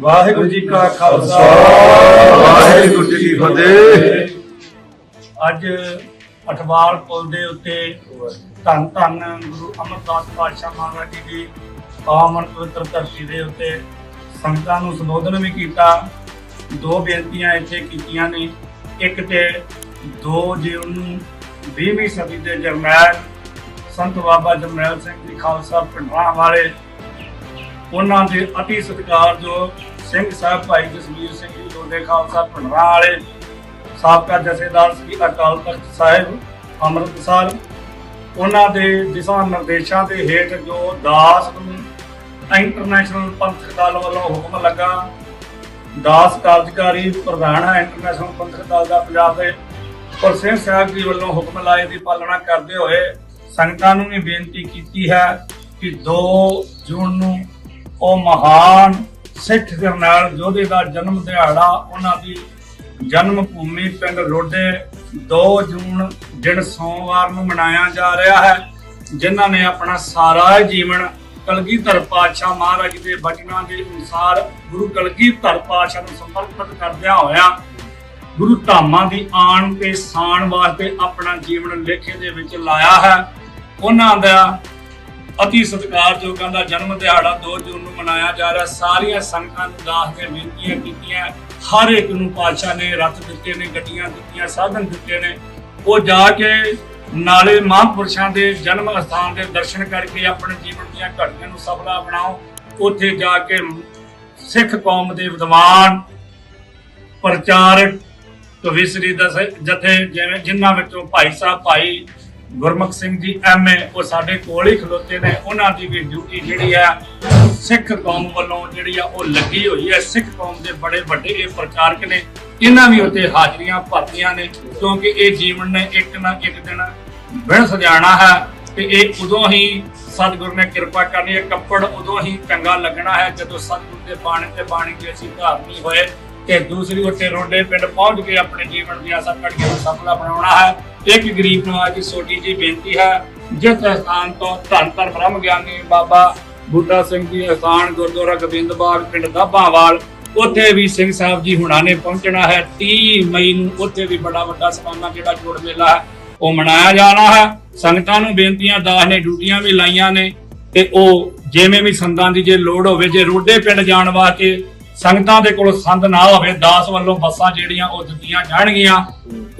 ਵਾਹਿਗੁਰੂ ਜੀ ਕਾ ਖਾਲਸਾ। ਵਾਹਿਗੁਰੂ ਜੀ ਕੀ ਫਤਿਹ। ਅੱਜ ਅਠਵਾਲ ਪੁਲ ਦੇ ਉੱਤੇ ਧੰਨ ਧੰਨ ਗੁਰੂ ਅਮਰਦਾਸ ਪਾਤਸ਼ਾਹ ਮਹਾਰਾਜ ਜੀ ਦੀ ਪਾਵਨ ਪਵਿੱਤਰ ਧਰਤੀ ਦੇ ਉੱਤੇ ਸੰਗਤਾਂ ਨੂੰ ਸੰਬੋਧਨ ਵੀ ਕੀਤਾ। ਦੋ ਬੇਨਤੀਆਂ ਇੱਥੇ ਕੀਤੀਆਂ ਨੇ। ਇੱਕ ਤੇ 2 ਜੂਨ ਨੂੰ 20ਵੀਂ ਸਦੀ ਦੇ ਜਰਨੈਲ ਸੰਤ ਬਾਬਾ ਜਰਨੈਲ ਸਿੰਘ ਜੀ ਖਾਲਸਾ ਪਿੰਡਾਂ ਵਾਲੇ ਉਹਨਾਂ ਦੇ ਅਤੀ ਸਤਿਕਾਰਯੋਗ ਸਿੰਘ ਸਾਹਿਬ ਭਾਈ ਜਸਵੀਰ ਸਿੰਘ ਜੀ ਲੋਦੇ ਖਾਲਸਾ ਪਿੰਡਾਂ ਵਾਲੇ, ਸਾਬਕਾ ਜਥੇਦਾਰ ਸ੍ਰੀ ਅਕਾਲ ਤਖਤ ਸਾਹਿਬ ਅੰਮ੍ਰਿਤਸਰ, ਉਹਨਾਂ ਦੇ ਦਿਸ਼ਾ ਨਿਰਦੇਸ਼ਾਂ ਦੇ ਹੇਠ ਜੋ ਦਾਸ ਨੂੰ ਇੰਟਰਨੈਸ਼ਨਲ ਪੰਥਕ ਦਲ ਵੱਲੋਂ ਹੁਕਮ ਲੱਗਾ, ਦਾਸ ਕਾਰਜਕਾਰੀ ਪ੍ਰਧਾਨ ਹੈ ਇੰਟਰਨੈਸ਼ਨਲ ਪੰਥਕ ਦਲ ਦਾ ਪੰਜਾਬ ਦੇ, ਪਰ ਸਿੰਘ ਸਾਹਿਬ ਜੀ ਵੱਲੋਂ ਹੁਕਮ ਲਾਏ ਦੀ ਪਾਲਣਾ ਕਰਦੇ ਹੋਏ ਸੰਗਤਾਂ ਨੂੰ ਵੀ ਬੇਨਤੀ ਕੀਤੀ ਹੈ ਕਿ 2 ਜੂਨ ਨੂੰ ਉਹ ਮਹਾਨ ਸਿੱਖ ਜਰਨੈਲ ਯੋਧੇ ਦਾ ਜਨਮ ਦਿਹਾੜਾ, ਉਹਨਾਂ ਦੀ ਜਨਮ ਭੂਮੀ ਪਿੰਡ ਰੋਡੇ 2 ਜੂਨ ਦਿਨ ਸੋਮਵਾਰ ਨੂੰ ਮਨਾਇਆ ਜਾ ਰਿਹਾ ਹੈ, ਜਿਨ੍ਹਾਂ ਨੇ ਆਪਣਾ ਸਾਰਾ ਜੀਵਨ ਕਲਗੀਧਰ ਪਾਤਸ਼ਾਹ ਮਹਾਰਾਜ ਦੇ ਬਚਨਾਂ ਦੇ ਅਨੁਸਾਰ ਗੁਰੂ ਕਲਗੀਧਰ ਪਾਤਸ਼ਾਹ ਨੂੰ ਸਮਰਪਿਤ ਕਰਦਿਆਂ ਹੋਇਆ ਗੁਰੂ ਧਾਮਾਂ ਦੀ ਆਣ ਤੇ ਸਾਣ ਵਾਸਤੇ ਆਪਣਾ ਜੀਵਨ ਲੇਖੇ ਦੇ ਵਿੱਚ ਲਾਇਆ ਹੈ। ਉਹਨਾਂ ਦਾ ਅਤੀ ਸਤਿਕਾਰਯੋਗਾਂ ਦਾ ਜਨਮ ਦਿਹਾੜਾ 2 ਜੂਨ ਨੂੰ ਮਨਾਇਆ ਜਾ ਰਿਹਾ। ਸਾਰੀਆਂ ਸੰਗਤਾਂ ਨੂੰ ਦਾਸ ਦੇ ਬੇਨਤੀਆਂ ਕੀਤੀਆਂ। ਹਰ ਇੱਕ ਨੂੰ ਪਾਤਸ਼ਾਹ ਨੇ ਰੱਥ ਦਿੱਤੇ ਨੇ, ਗੱਡੀਆਂ ਦਿੱਤੀਆਂ, ਸਾਧਨ ਦਿੱਤੇ ਨੇ। ਉਹ ਜਾ ਕੇ ਨਾਲੇ ਮਹਾਂਪੁਰਸ਼ਾਂ ਦੇ ਜਨਮ ਸਥਾਨ ਦੇ ਦਰਸ਼ਨ ਕਰਕੇ ਆਪਣੇ ਜੀਵਨ ਦੀਆਂ ਘਟਨਾਵਾਂ ਨੂੰ ਸਫਲਾ ਬਣਾਓ। ਉੱਥੇ ਜਾ ਕੇ ਸਿੱਖ ਕੌਮ ਦੇ ਵਿਦਵਾਨ, ਪ੍ਰਚਾਰਕ, ਕਵਿਸਰੀ ਦਾ ਜਥੇ ਜਿਵੇਂ ਜਿਨ੍ਹਾਂ ਵਿੱਚੋਂ ਭਾਈ ਸਾਹਿਬ, ਭਾਈ ਗੁਰਮੁਖ ਸਿੰਘ ਜੀ ਐਮਏ ਉਹ ਸਾਡੇ ਕੋਲ ਹੀ ਖਲੋਤੇ ਨੇ। ਉਹਨਾਂ ਦੀ ਵੀ ਡਿਊਟੀ ਜਿਹੜੀ ਆ, ਸਿੱਖ ਕੌਮ ਵੱਲੋਂ ਜਿਹੜੀ ਆ, ਉਹ ਲੱਗੀ ਹੋਈ ਹੈ ਸਿੱਖ ਕੌਮ ਦੇ ਬੜੇ ਵੱਡੇ ਇਹ ਪ੍ਰਚਾਰਕ ਨੇ। ਇਹਨਾਂ ਵੀ ਉੱਤੇ ਹਾਜ਼ਰੀਆਂ ਭਰਤੀਆਂ ਨੇ, ਕਿਉਂਕਿ ਇਹ ਜੀਵਨ ਨੇ ਇੱਕ ਨਾ ਇੱਕ ਦਿਨ ਬਿਨ ਸਜਾਣਾ ਹੈ ਤੇ ਇਹ ਉਦੋਂ ਹੀ ਸਤਿਗੁਰ ਨੇ ਕਿਰਪਾ ਕਰਨੀ ਹੈ। ਕੱਪੜ ਉਦੋਂ ਹੀ ਚੰਗਾ ਲੱਗਣਾ ਹੈ, ਜਦੋਂ ਸਤਿਗੁਰ ਦੇ ਬਾਣੀ ਤੇ ਬਾਣੀ ਦੇ ਅਸੀਂ ਧਾਰਨੀ ਹੋਏ। ਤੇ ਦੂਸਰੀ ਉੱਤੇ ਰੋਡੇ ਪਿੰਡ ਪਹੁੰਚ ਕੇ ਆਪਣੇ ਜੀਵਨ ਦੀ ਆਸਾ ਘੜੀਆਂ ਨੂੰ ਸਫਲਾ ਬਣਾਉਣਾ ਹੈ। ਇੱਕ ਗਰੀਬ ਨੂੰ ਅੱਜ ਛੋਟੀ ਜੀ ਬੇਨਤੀ ਹੈ, ਜਿਸ ਸਥਾਨ ਤੋਂ ਧੰਨ ਧੰਨ ਬ੍ਰਹਮ ਗਿਆਨੀ ਬਾਬਾ ਬੂਟਾ ਸਿੰਘ ਜੀ ਅਸਾਨ ਗੁਰਦੁਆਰਾ ਗੋਬਿੰਦਬਾਗ ਪਿੰਡ ਦਾਭਾਵਾਲ ਉੱਥੇ ਵੀ ਸਿੰਘ ਸਾਹਿਬ ਜੀ ਹੁਣਾਂ ਨੇ ਪਹੁੰਚਣਾ ਹੈ। 30 ਮਈ ਨੂੰ ਉੱਥੇ ਵੀ ਬੜਾ ਵੱਡਾ ਸਮਾਨਾ ਜਿਹੜਾ ਜੋੜ ਮੇਲਾ ਹੈ, ਉਹ ਮਨਾਇਆ ਜਾਣਾ ਹੈ। ਸੰਗਤਾਂ ਨੂੰ ਬੇਨਤੀਆਂ, ਦਾਸ ਨੇ ਡਿਊਟੀਆਂ ਵੀ ਲਾਈਆਂ ਨੇ ਤੇ ਉਹ ਜਿਵੇਂ ਵੀ ਸੰਦਾਂ ਦੀ ਜੇ ਲੋੜ ਹੋਵੇ, ਜੇ ਰੋਡੇ ਪਿੰਡ ਜਾਣ ਵਾਸਤੇ ਸੰਗਤਾਂ ਦੇ ਕੋਲ ਸੰਦ ਨਾ ਹੋਵੇ, ਦਾਸ ਵੱਲੋਂ ਬੱਸਾਂ ਜਿਹੜੀਆਂ ਉਹ ਦਿੱਤੀਆਂ ਜਾਣਗੀਆਂ,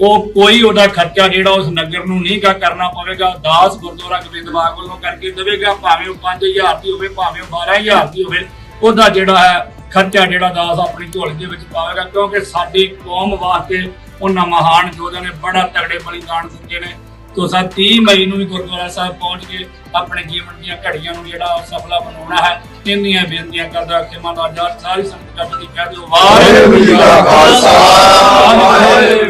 ਉਹ ਕੋਈ ਉਹਦਾ ਖਰਚਾ ਜਿਹੜਾ ਉਸ ਨਗਰ ਨੂੰ ਨਹੀਂ ਗਾ ਕਰਨਾ ਪਵੇਗਾ, ਦਾਸ ਗੁਰਦੁਆਰਾ ਗੋਬਿੰਦ ਬਾਗ ਵੱਲੋਂ ਕਰਕੇ ਦੇਵੇਗਾ, ਭਾਵੇਂ ਉਹ 5000 ਦੀ ਹੋਵੇ, ਭਾਵੇਂ ਉਹ 12000 ਦੀ ਹੋਵੇ, ਉਹਦਾ ਜਿਹੜਾ ਹੈ ਖਰਚਾ ਜਿਹੜਾ ਦਾਸ ਆਪਣੀ ਝੋਲੀ ਦੇ ਵਿੱਚ ਪਾਵੇਗਾ, ਕਿਉਂਕਿ ਸਾਡੀ ਕੌਮ ਵਾਸਤੇ ਉਹਨਾਂ ਮਹਾਨ ਯੋਧਿਆਂ ਨੇ ਬੜਾ ਤਗੜੇ ਬਲੀਦਾਨ ਦਿੱਤੇ ਨੇ। ਤੋ ਸਾ 30 ਮਈ ਨੂੰ ਵੀ ਗੁਰਦੁਆਰਾ ਸਾਹਿਬ ਪਹੁੰਚ ਕੇ ਆਪਣੇ ਜੀਵਨ ਦੀਆਂ ਘੜੀਆਂ ਨੂੰ ਜਿਹੜਾ ਉਹ ਸਫਲਾ ਬਣਾਉਣਾ ਹੈ ਇੰਨੀਆਂ ਬੇਨਤੀਆਂ ਕਰਦਾ ਕਿ ਮਾਂ ਦਾ ਸਾਰੀ ਸੰਗਤ ਦਾ ਕਹਿ ਦਿਓ ਵਾਹਿਗੁਰੂ ਜੀ ਕਾ ਖਾਲਸਾ। ਵਾਹਿਗੁਰੂ